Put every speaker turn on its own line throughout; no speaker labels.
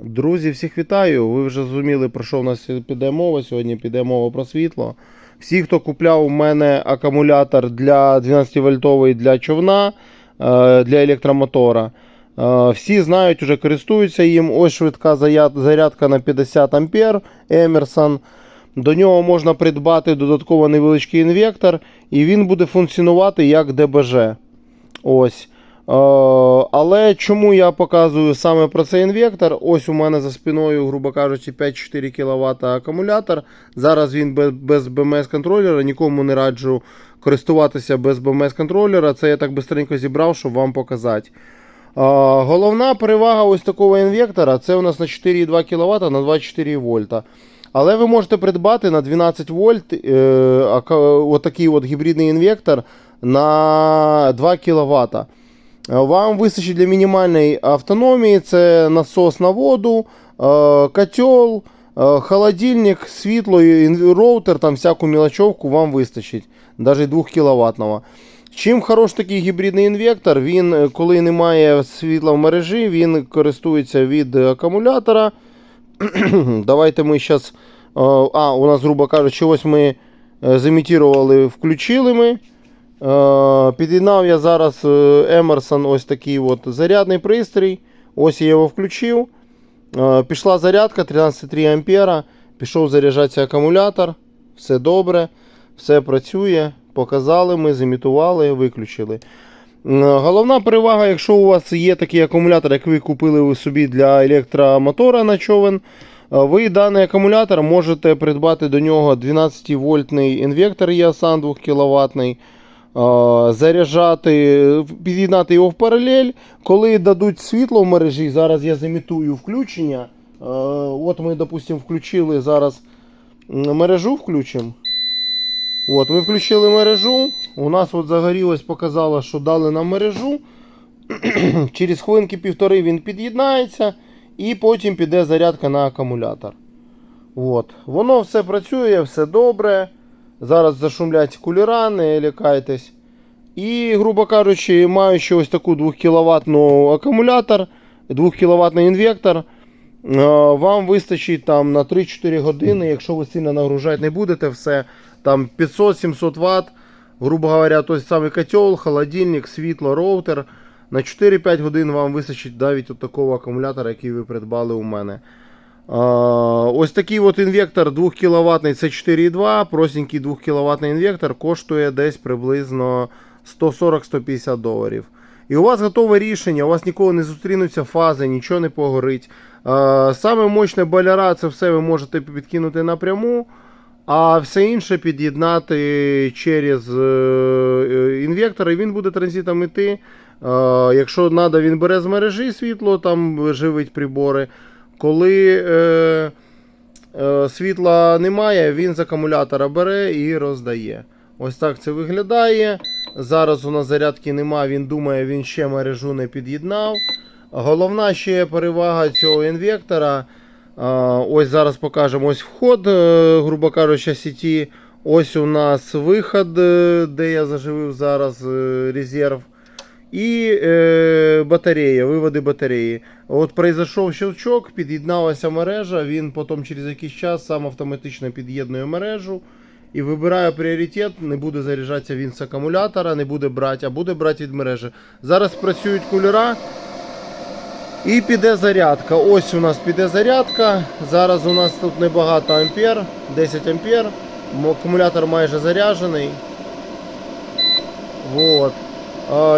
Друзі, всіх вітаю. Ви вже зрозуміли, про що в нас піде мова. Сьогодні піде мова про світло. Всі, хто купляв у мене акумулятор для 12 вольтовий для човна, е, для електромотора, е, всі знають, вже користуються їм. Ось швидка зарядка на 50 ампер Emerson. До нього можна придбати додатково невеличкий інвектор, і він буде функціонувати як ДБЖ. Ось. Е, але чому я показую саме про цей інвектор? Ось у мене за спиною, грубо кажучи, 5-4 кВт акумулятор. Зараз він без, BMS контролера. Нікому не раджу користуватися без BMS контролера. Це я так бистренько зібрав, щоб вам показати. Е, головна перевага ось такого інвектора це у нас на 4,2 кВт на 24 вольта. Але ви можете придбати на 12 вольт е, отакий от гібридний інвектор на 2 кВт. Вам вистачить для мінімальної автономії це насос на воду, е, котел, е, холодильник, світло, роутер, там всяку мілочовку вам вистачить, навіть 2 кВт. Чим хорош такий гібридний інвектор, він, е, коли немає світла в мережі, він користується від акумулятора. Давайте ми зараз. А, у нас, грубо кажучи, ось ми е, зімітували, включили ми. Е, Під'єднав я зараз е, Emerson ось такий от зарядний пристрій. Ось я його включив. Е, Пішла зарядка 13,3 ампера. Пішов заряджатися акумулятор. Все добре, все працює. Показали ми, зімітували, виключили. Головна перевага, якщо у вас є такий акумулятор, як ви купили собі для електромотора на човен, ви даний акумулятор можете придбати до нього 12 вольтний інвектор ESAN 2 кВт, заряджати, під'єднати його в паралель. Коли дадуть світло в мережі, зараз я замітую включення. Е, От ми, допустимо, включили зараз мережу включимо. От, ми включили мережу. У нас от загорілось, показало, що дали нам мережу. Через хвилинки півтори він під'єднається і потім піде зарядка на акумулятор. От. Воно все працює, все добре. Зараз зашумлять кулера, не лякайтесь. І, грубо кажучи, маючи ось таку 2 кВт акумулятор, 2 кВт інвектор, е, вам вистачить там на 3-4 години, якщо ви сильно нагружати не будете, все там 500-700 Вт, грубо говоря, той самий котел, холодильник, світло, роутер. На 4-5 годин вам вистачить навіть от такого акумулятора, який ви придбали у мене. Ось такий от інвектор 2 кВт, це 4,2, простенький 2 кВт інвектор коштує десь приблизно 140-150 доларів. І у вас готове рішення, у вас ніколи не зустрінуться фази, нічого не погорить. Саме мощне боляра, це все ви можете підкинути напряму. А все інше під'єднати через е, е, інвектор, і він буде транзитом іти. Якщо треба, він бере з мережі світло, там живить прибори. Коли е, е, світла немає, він з акумулятора бере і роздає. Ось так це виглядає. Зараз у нас зарядки немає, він думає, він ще мережу не під'єднав. Головна ще перевага цього інвектора. А, Ось зараз покажемо ось вход, е, грубо кажучи, сіті. Ось у нас виход, е, де я заживив зараз е, резерв. І е, батарея, виводи батареї. От произошов щелчок, під'єдналася мережа, він потім через якийсь час сам автоматично під'єднує мережу і вибирає пріоритет, не буде заряджатися він з акумулятора, не буде брати, а буде брати від мережі. Зараз працюють кулера. І піде зарядка. Ось у нас піде зарядка. Зараз у нас тут небагато ампер, 10 ампер. Акумулятор майже заряджений. Вот.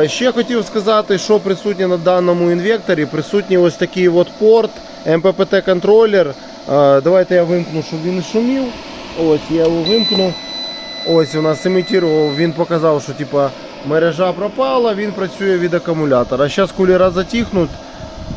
Ще хотів сказати, що присутнє на даному інвекторі. Присутній ось такий от порт, MPPT контролер. Давайте я вимкну, щоб він шумів. Ось я його вимкну. Ось у нас імітував, він показав, що типа мережа пропала, він працює від акумулятора. Зараз кулера затихнуть.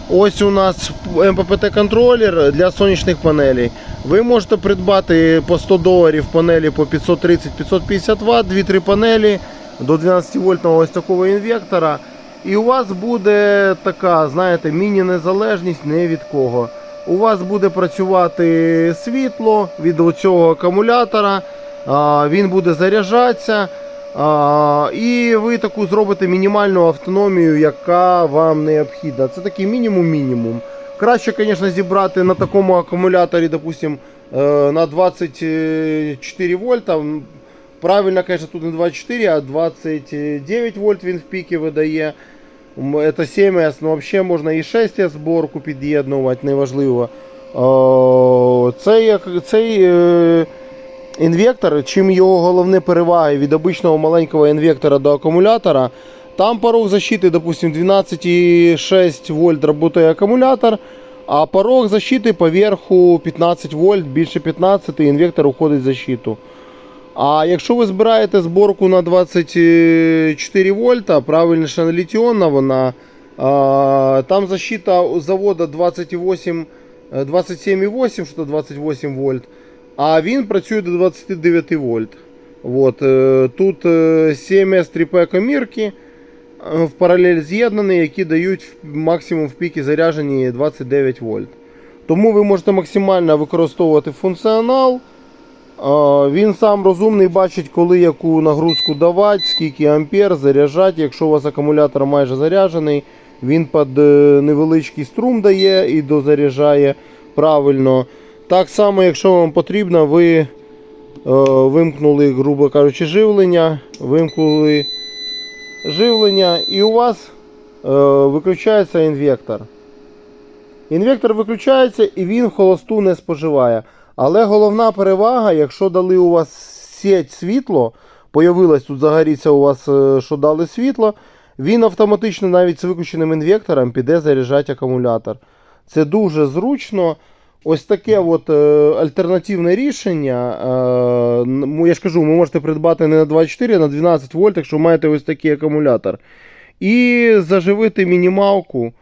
Ось у нас МППТ контролер для сонячних панелей. Ви можете придбати по 100 доларів панелі по 530-550 Вт, 2-3 панелі до 12 вольтного ось такого інвектора. І у вас буде така, знаєте, міні-незалежність не від кого. У вас буде працювати світло від цього акумулятора, він буде заряджатися. І ви таку зробите мінімальну автономію, яка вам необхідна. Це такий мінімум-мінімум. Краще, звісно, зібрати на такому акумуляторі, допустим, е, на 24 вольта. Правильно, звісно, тут не 24, а 29 вольт він в піки видає. М, Это 7S, ну взагалі можна і 6S зборку під'єднувати, неважливо. О, Цей, як- цей е, інвектор, чим його головні переваги від обичного маленького інвектора до акумулятора, там порог защиты, допустим, 12,6 вольт работает аккумулятор, а порог защиты поверху 15 вольт, більше 15, інвектор уходить в защиту. А якщо ви збираєте зборку на 24 вольта, правильніше на літіонна вона, там защита завода 28, е, 27,8, що 28 вольт, а він працює до 29 вольт. Вот, е, тут е, 7 S3P комірки е, в паралель з'єднані, які дають максимум в піки заряджені 29 вольт. Тому ви можете максимально використовувати функціонал. Він сам розумний, бачить, коли яку нагрузку давати, скільки ампер заряджати. Якщо у вас акумулятор майже заряджений, він під е, невеличкий струм дає і дозаряджає правильно. Так само, якщо вам потрібно, ви е, вимкнули, грубо кажучи, живлення, вимкнули живлення, і у вас е, виключається інвектор. Інвектор виключається і він холосту не споживає. Але головна перевага, якщо дали у вас сеть світло, появилось тут загоріться у вас, е, що дали світло, він автоматично навіть з виключеним інвектором піде заряджати акумулятор. Це дуже зручно. Ось таке от, е, альтернативне рішення. Е, я ж кажу, ви можете придбати не на 24, а на 12 вольт, якщо маєте ось такий акумулятор. І заживити мінімалку.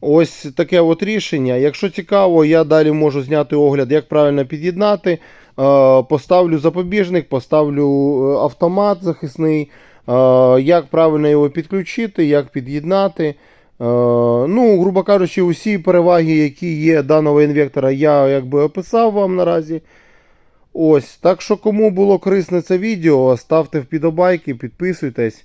Ось таке от рішення. Якщо цікаво, я далі можу зняти огляд, як правильно під'єднати. Е, Поставлю запобіжник, поставлю е, автомат захисний, е, як правильно його підключити, як під'єднати. Ну, грубо кажучи, усі переваги, які є даного інвектора, я якби описав вам наразі. Ось, так що кому було корисне це відео, ставте вподобайки, підписуйтесь.